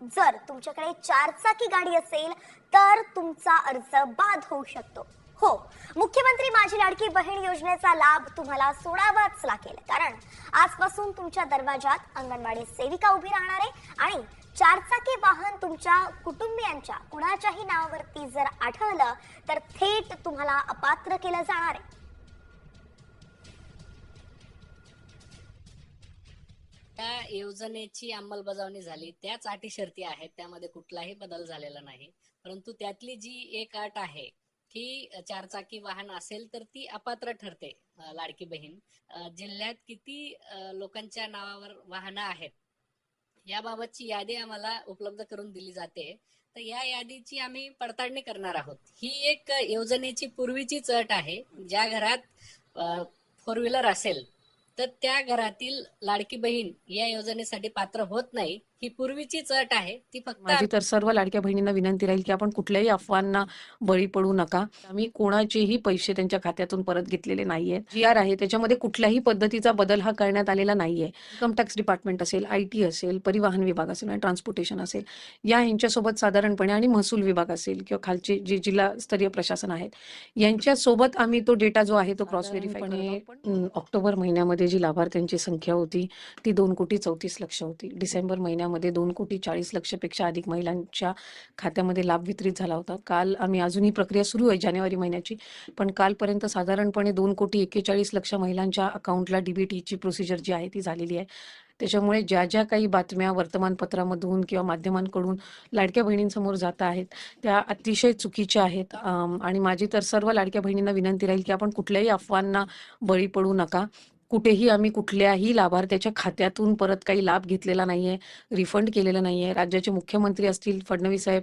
जर तुमच्याकडे चारचाकी गाडी असेल तर तुमचा अर्ज बाद होऊ शकतो. हो मुख्यमंत्री माझी लाडकी बहीण योजनेचा लाभ तुम्हाला सोडावाच लागेल. कारण आजपासून तुमच्या दरवाजात अंगणवाडी सेविका उभी राहणार आहे आणि चारचाकी वाहन तुमच्या कुटुंबियांच्या कुणाच्याही नावावरती जर आढळलं तर थेट तुम्हाला अपात्र केलं जाणार आहे. त्या योजनेची अंमलबजावणी झाली. त्याच अटी शर्ती आहेत. त्यामध्ये कुठलाही बदल झालेला नाही. परंतु त्यातली जी एक अट आहे की चारचाकी वाहन असेल तर ती अपात्र ठरते लाडकी बहीण. जिल्ह्यात किती लोकांच्या नावावर वाहनं आहेत याबाबतची यादी आम्हाला उपलब्ध करून दिली जाते. तर या यादीची आम्ही पडताळणी करणार आहोत. ही एक योजनेची पूर्वीचीच अट आहे. ज्या घरात फोर व्हीलर असेल तर त्या घरातील लाडकी बहीण या योजनेसाठी पात्र होत नाही. ही पूर्वीचीच अट आहे ती फक्त माझी तर सर्व लाडक्या बहिणींना विनंती राहील की आपण कुठल्याही अफवांना बळी पडू नका. आम्ही कोणाचेही पैसे त्यांच्या खात्यातून परत घेतलेले नाहीये. जी आर आहे त्याच्यामध्ये कुठल्याही पद्धतीचा बदल हा करण्यात आलेला नाहीये. इन्कम टॅक्स डिपार्टमेंट असेल आय टी असेल परिवहन विभाग असेल आणि ट्रान्सपोर्टेशन असेल या यांच्यासोबत साधारणपणे आणि महसूल विभाग असेल किंवा खालचे जे जिल्हास्तरीय प्रशासन आहेत यांच्यासोबत आम्ही तो डेटा जो आहे तो क्रॉस व्हेरीफाय ऑक्टोबर महिन्यामध्ये जी लाभार्थ्यांची संख्या होती ती दोन कोटी चौतीस लक्ष होती. डिसेंबर महिन्यामध्ये दोन कोटी चाळीस लक्षपेक्षा अधिक महिलांच्या खात्यामध्ये लाभ वितरित झाला होता. काल आम्ही अजूनही प्रक्रिया सुरू आहे जानेवारी महिन्याची पण कालपर्यंत साधारणपणे दोन कोटी एक्केचाळीस लक्ष महिलांच्या अकाउंटला डीबीटीची प्रोसिजर जी आहे ती झालेली आहे. त्याच्यामुळे ज्या ज्या काही बातम्या वर्तमानपत्रामधून किंवा माध्यमांकडून लाडक्या बहिणींसमोर जात आहेत त्या अतिशय चुकीच्या आहेत. आणि माझी तर सर्व लाडक्या बहिणींना विनंती राहील की आपण कुठल्याही अफवांना बळी पडू नका. कुठेही आम्ही कुठल्याही लाभार्थ्याच्या खात्यातून परत काही लाभ घेतलेला नाहीये रिफंड केलेला नाहीये. राज्याचे मुख्यमंत्री असतील फडणवीस साहेब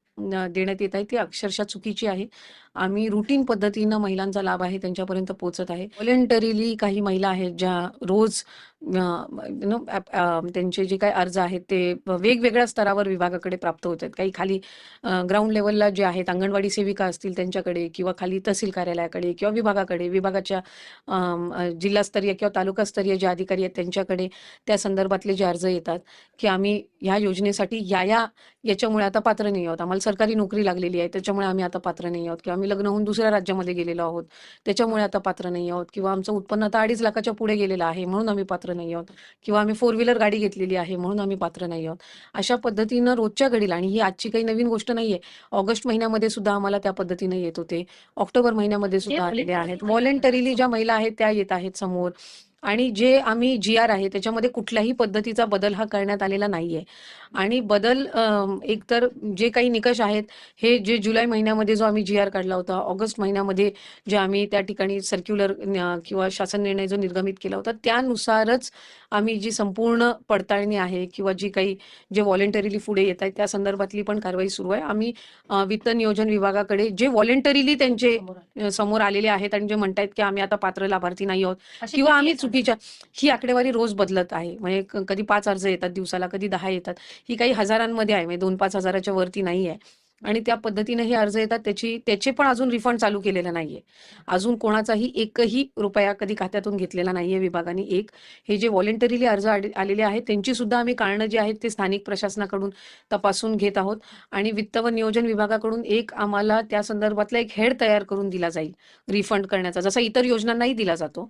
देण्यात येत आहे. ती अक्षरशः चुकीची आहे. आम्ही रुटीन पद्धतीनं महिलांचा लाभ आहे त्यांच्यापर्यंत पोहोचत आहे. व्हॉलेंटरीली काही महिला आहेत ज्या रोज नो त्यांचे जे काही अर्ज आहेत ते वेगवेगळ्या स्तरावर विभागाकडे प्राप्त होत आहेत. काही खाली ग्राउंड लेवलला जे आहेत अंगणवाडी सेविका असतील त्यांच्याकडे किंवा खाली तहसील कार्यालयाकडे किंवा विभागाकडे विभागाच्या जिल्हास्तरीय किंवा तालुकास्तरीय जे अधिकारी आहेत त्यांच्याकडे त्या संदर्भातले जे अर्ज येतात की आम्ही ह्या योजनेसाठी या या याच्यामुळे आता पात्र नाही आहोत. आम्हाला सरकारी नोकरी लागलेली आहे त्याच्यामुळे आम्ही आता पात्र नाही आहोत. किंवा आम्ही लग्न होऊन दुसऱ्या राज्यामध्ये गेलेलो आहोत त्याच्यामुळे आता पात्र नाही आहोत. किंवा आमचं उत्पन्न आता अडीच लाखाच्या पुढे गेलेलं आहे म्हणून आम्ही पात्र नाही आहोत. किंवा आम्ही फोर व्हीलर गाडी घेतलेली आहे म्हणून आम्ही पात्र नाही आहोत. अशा पद्धतीनं रोजच्या घडीला आणि ही आजची काही नवीन गोष्ट नाहीये ऑगस्ट महिन्यामध्ये सुद्धा आम्हाला त्या पद्धतीने येत होते. ऑक्टोबर महिन्यामध्ये सुद्धा आलेले आहेत. व्हॉलेंटरीली ज्या महिला आहेत त्या येत आहेत समोर. आणि जे आम्ही जी आर आहे त्याच्यामध्ये कुठल्याही पद्धतीचा बदल हा करण्यात आलेला नाहीये. आणि बदल एकतर जे काही निकष आहेत हे जे जुलै महिन्यामध्ये जो आम्ही जी आर काढला होता ऑगस्ट महिन्यामध्ये जे आम्ही त्या ठिकाणी सर्क्युलर किंवा शासन निर्णय जो निर्गमित केला होता त्यानुसारच आम्ही जी संपूर्ण पडताळणी आहे किंवा जी काही जे व्हॉलेंटरीली पुढे येत आहेत त्या संदर्भातली पण कारवाई सुरू आहे. आम्ही वित्त नियोजन विभागाकडे जे व्हॉलेंटरीली त्यांचे समोर आलेले आहेत आणि जे म्हणतायत की आम्ही आता पात्र लाभार्थी नाही आहोत किंवा आम्ही चुकीच्या ही आकडेवारी रोज बदलत आहे. म्हणजे कधी पाच अर्ज येतात दिवसाला कधी दहा येतात. ही काही हजारांमध्ये आहे. म्हणजे दोन पाच हजाराच्या वरती नाही आहे. आणि त्या पद्धतीने हे अर्ज येतात. त्याची त्याचे पण अजून रिफंड चालू केलेलं नाहीये. अजून कोणाचाही एकही रुपया कधी खात्यातून घेतलेला नाहीये विभागाने. एक हे जे व्हॉलेंटरीली अर्ज आलेले आहेत त्यांची सुद्धा आम्ही कारणं जी आहेत ते स्थानिक प्रशासनाकडून तपासून घेत आहोत. आणि वित्त व नियोजन विभागाकडून एक आम्हाला त्या संदर्भातला एक हेड तयार करून दिला जाईल. रिफंड करण्याचा. जसा इतर योजनांनाही दिला जातो.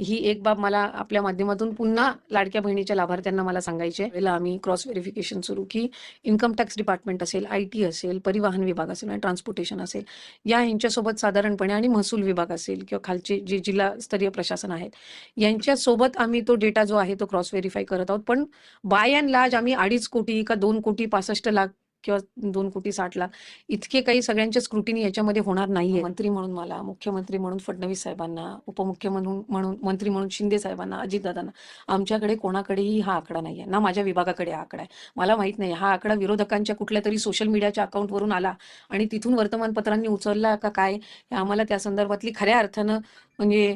ही एक बाब मला आपल्या माध्यमातून पुन्हा लाडक्या बहिणीच्या लाभार्थ्यांना मला सांगायची आहे. वेळेला आम्ही क्रॉस व्हेरिफिकेशन सुरू की इन्कम टॅक्स डिपार्टमेंट असेल आय टी असेल परिवहन विभाग असेल आणि ट्रान्सपोर्टेशन असेल. या यांच्यासोबत साधारणपणे आणि महसूल विभाग असेल किंवा खालचे जे जिल्हास्तरीय प्रशासन आहेत यांच्यासोबत आम्ही तो डेटा जो आहे तो क्रॉस व्हेरीफाय करत आहोत. पण बाय अँड लार्ज आम्ही अडीच कोटी का दोन कोटी पासष्ट लाख किंवा दोन कोटी साठ लाख इतके काही सगळ्यांच्या स्क्रुटिनी याच्यामध्ये होणार नाहीये. मंत्री म्हणून मला मुख्यमंत्री म्हणून फडणवीस साहेबांना उपमुख्यमंत्री म्हणून मंत्री म्हणून शिंदे साहेबांना अजितदादांना आमच्याकडे कोणाकडेही हा आकडा नाहीये. ना माझ्या विभागाकडे हा आकडा आहे. मला माहीत नाही हा आकडा विरोधकांच्या कुठल्या तरी सोशल मीडियाच्या अकाउंटवरून आला आणि तिथून वर्तमानपत्रांनी उचलला का काय हे आम्हाला त्या संदर्भातली खऱ्या अर्थानं म्हणजे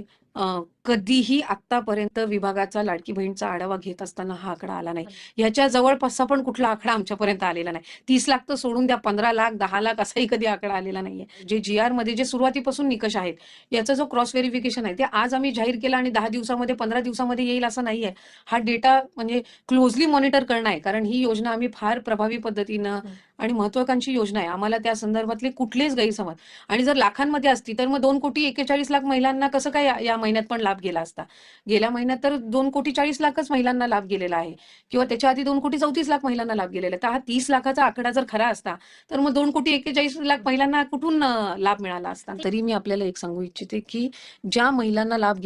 कधीही आतापर्यंत विभागाचा लाडकी बहीणचा आढावा घेत असताना हा आकडा आला नाही. याच्या जवळपासचा पण कुठला आकडा आमच्यापर्यंत आलेला नाही. तीस लाख तर सोडून द्या पंधरा लाख दहा लाख असाही कधी आकडा आलेला नाहीये. जे जी आरमध्ये जे सुरुवातीपासून निकष आहेत याचा जो क्रॉस व्हेरिफिकेशन आहे ते आज आम्ही जाहीर केला आणि दहा दिवसामध्ये पंधरा दिवसामध्ये येईल असं नाहीये. हा डेटा म्हणजे क्लोजली मॉनिटर करणं आहे कारण ही योजना आम्ही फार प्रभावी पद्धतीनं आणि महत्वाकांक्षी योजना आहे. आम्हाला त्या संदर्भातले कुठलेच गैरसमज आणि जर लाखांमध्ये असती तर मग दोन कोटी एकेचाळीस लाख महिलांना कसं काय या- या महिन्यात पण लाभ गेला असता. गेल्या महिन्यात तर दोन कोटी चाळीस लाखच महिलांना लाभ गेलेला आहे. किंवा त्याच्या आधी दोन कोटी चौतीस लाख महिलांना लाभ गेलेला आहे तर हा तीस लाखाचा आकडा जर खरा असता तर मग दोन कोटी एक्केचाळीस लाख महिलांना कुठून लाभ मिळाला असता? तरी मी आपल्याला एक सांगू इच्छिते की ज्या महिलांना लाभ